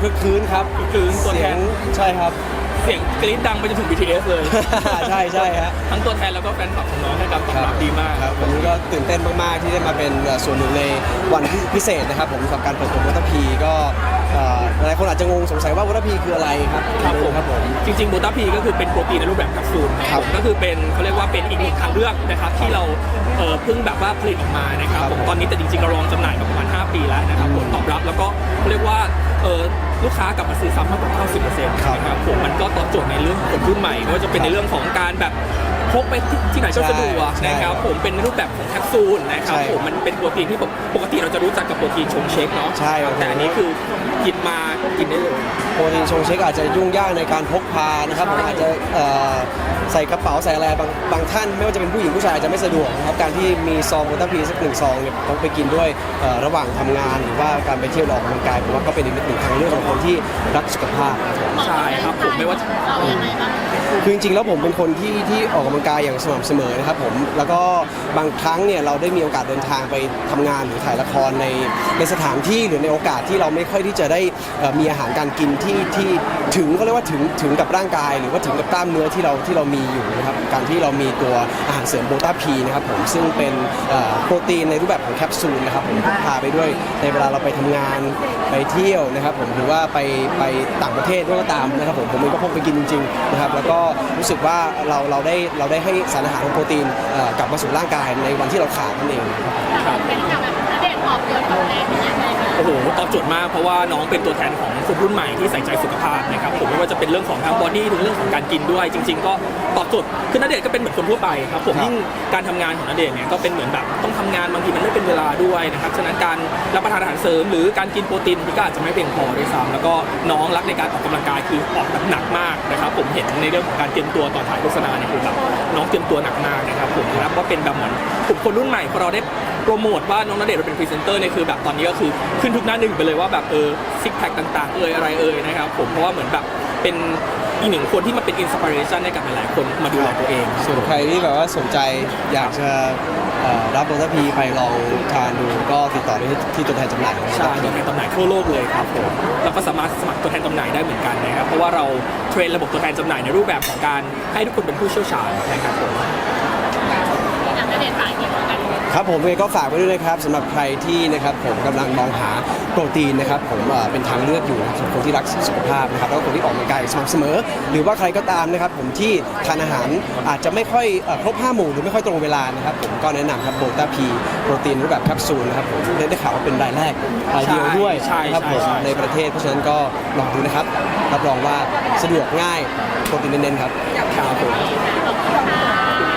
คึกคืนครับคึกคืนตัวแทน เสียงใช่ครับ เสียงกรี๊ดดังไปจนถึง BTS เลย ใช่ใช่ฮะ ทั้งตัวแทนแล้วก็แฟนคลับของน้องให้การตอบรับดีมาก ครับผมก็ตื่นเต้นมาก ๆ ที่ได้มาเป็นเอ่อส่วนหนึ่งในวันพิเศษนะครับผมกับการเปิดตัววัตพีก็เอ่อ หลายคนอาจจะงงสงสัยว่าวัตพีคืออะไรครับครับผมครับผม จริงๆบูตาพีก็คือเป็นโปรตีนในรูปแบบแคปซูลนะครับผมก็คือเป็นเขาเรียกว่าเป็นอีกหนึ่งทางเลือกนะครับที่เราเอ่อเพิ่งแบบว่าผลิตออกมานะครับครับผมตอนนี้แต่จริงๆเราลองจำหน่ายมาประมาณ 5 ปีแล้วนะครับผลตอบรับแล้วก็เขาเรียกว่าเอ่อลูกค้ากลับมาซื้อซ้ำมากกว่า 90%นะครับผมมันก็ตอบโจทย์ในเรื่องของคนรุ่นใหม่ไม่ว่าจะเป็นในเรื่องของการแบบพกไปที่ไหนก็สะดวกใช่นะครับ ผมเป็นในรูปแบบของแคปซูลนะครับใช่ผมมันเป็นโปรตีนที่ผมปกติเราจะรู้จักกับโปรตีนชงเช็คเนาะใช่ครับ แต่อันนี้คือหยิบมากินได้เลยโปรตีนชงเช็คอาจจะยุ่งยากในการพกพานะครับผมอาจจะใส่กระเป๋าใส่อะไรบางบางท่าน ไม่ว่าจะเป็นผู้หญิงผู้ชายอาจจะไม่สะดวกนะครับการที่มีซองโบต้าพีสักหนึ่งซองเนี่ยต้องไปกินด้วยระหว่างทำงานหรือว่าการไปเที่ยวออกกำลังกายผมว่าก็เป็นอีกหนึ่งทางเลือกของคนที่รักสุขภาพใช่ครับผมไม่ว่าคือจริงๆแล้วผมเป็นคนที่ที่ออกกำลังกายอย่างสม่ำเสมอนะครับผมแล้วก็บางครั้งเนี่ยเราได้มีโอกาสเดินทางไปทำงานหรือถ่ายละครในในสถานที่หรือในโอกาสที่เราไม่ค่อยที่จะได้มีอาหารการกินที่ที่ถึงเขาเรียกว่าถึงถึงกับร่างกาย หรือว่าถึงกับกล้ามเนื้อที่เราที่เรามีอยู่นะครับการที่เรามีตัวอาหารเสริมโบต้าพีนะครับผมซึ่งเป็นโปรตีนในรูปแบบของแคปซูลนะครับผมพกพาไปด้วยในเวลาเราไปทำงานไปเที่ยวนะครับผมหรือว่าไปไปต่างประเทศก็ตามนะครับผมผมเองก็พกไปกินจริงๆนะครับแล้วก็รู้สึกว่าเราเราได้เราได้ให้สารอาหารของโปรตีนกลับมาสู่ร่างกายในวันที่เราขาดนั่นเองครับ อ้โหตอบโจทย์มากเพราะว่าน้องเป็นตัวแทนของคนรุ่นใหม่ที่ใส่ใจสุขภาพนะครับผมไม่ว่าจะเป็นเรื่องของทั้งบอดี้ถึงเรื่องของการกินด้วย จริง ๆ ก็ตอบโจทย์คือณเดชน์ก็เป็นเหมือนคนทั่วไปครับผมครับยิ่งการทำงานของณเดชน์เนี่ยก็เป็นเหมือนแบบต้องทำงานบางทีมันไม่เป็นเวลาด้วยนะครับฉะนั้นการรับประทานอาหารเสริม หรือการกินโปรตีนบางทีก็อาจจะไม่เพียงพอด้วยซ้ำแล้วก็น้องรักในการออกกำลังกายคือออกแบบหนักมากนะครับผมเห็นในเรื่องของการเตรียมตัวต่อนถ่ายโฆษณาเนี่ยคือแบบน้องเตรียมตัวหนักมากนะครับผมนับว่าเป็นแบบเหมือนกลุ่มคนรุ่นใหม่พอเราได้ โปรโมทว่าน้องณเดชน์เราเป็นพรีเซนเตอร์เนี่ยคือแบบตอนนี้ก็คือขึ้นทุกหน้าหนึ่งไปเลยว่าแบบเออซิกแพคต่างๆเอ่ยอะไรเอ่ยนะครับผมเพราะว่าเหมือนแบบเป็นอีกหนึ่งคนที่มาเป็นอินสปิเรชันให้กับหลายๆคนมาดูแลตัวเองครับส่วนใครที่แบบว่าสนใจอยากจะเอ่อรับโบต้าพีไปลองทานดูก็ติดต่อได้ที่ตัวแทนจำหน่ายนะครับใช่ตัวแทนจำหน่ายทั่วโลกเลยครับผมแล้วก็สามารถสมัครตัวแทนจำหน่ายได้เหมือนกันนะครับเพราะว่าเราเทรนระบบตัวแทนจำหน่ายในรูปแบบของการให้ทุกคนเป็นผู้เชี่ยวชาญนะครับผม ครับผมเองก็ฝากไว้ด้วยนะครับสำหรับใครที่นะครับผมกำลังมองหาโปรตีนนะครับผมเอ่อเป็นทางเลือกอยู่นะครับสำหรับคนที่รักสุขภาพนะครับแล้วก็คนที่ออกกำลังกายสม่ำเสมอ หรือว่าใครก็ตามนะครับผมที่ทานอาหารอาจจะไม่ค่อยเอ่อครบห้าหมู่หรือไม่ค่อยตรงเวลานะครับผมก็แนะนำครับโบต้าพีโปรตีนรูปแบบแคปซูลนะครับผมได้ได้ข่าวว่าเป็นรายแรกรายเดียวด้วยใช่นะครับผมใช่ ในประเทศเพราะฉะนั้นก็ลองดูนะครับรับรองว่าสะดวกง่ายโปรตีนเน้นๆครับครับผมขอบคุณค่ะ